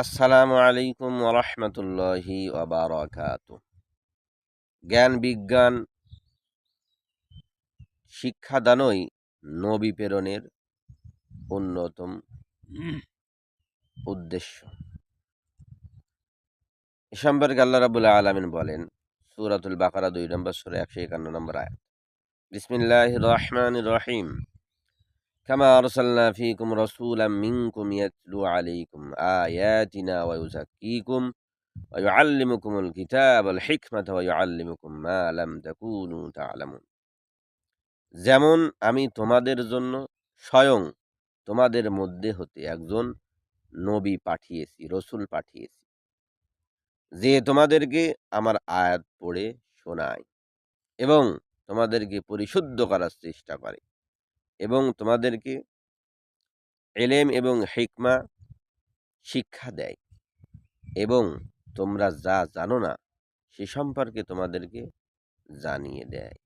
আসসালামু আলাইকুম ওরহমতুল্লাহি ওবারাকাত জ্ঞান, বিজ্ঞান শিক্ষাদানই নবী প্রেরণের অন্যতম উদ্দেশ্য। এ সম্পর্কে আল্লাহ রাবুল্লাহ আলমিন বলেন, সুরাতুল বাকারা দুই নম্বর সুরে, একশো একান্ন নম্বর আয়াত। বিসমিল্লাহ রহমান রহিম। كما أرسلنا فيكم رسولا منكم يتلو عليكم آياتنا ويزكيكم ويعلمكم الكتاب والحكمة ويعلمكم ما لم تكونوا تعلمون যেমন আমি তোমাদের জন্য স্বয়ং তোমাদের মধ্যে হতে একজন নবী পাঠিয়েছি রসুল পাঠিয়েছি যে তোমাদেরকে আমার আয়াত পড়ে শোনায় এবং তোমাদেরকে পরিশুদ্ধ করার চেষ্টা করে এবং তোমাদেরকে এলেম এবং হিকমা শিক্ষা দেয় এবং তোমরা যা জানো না সে সম্পর্কে তোমাদেরকে জানিয়ে দেয়।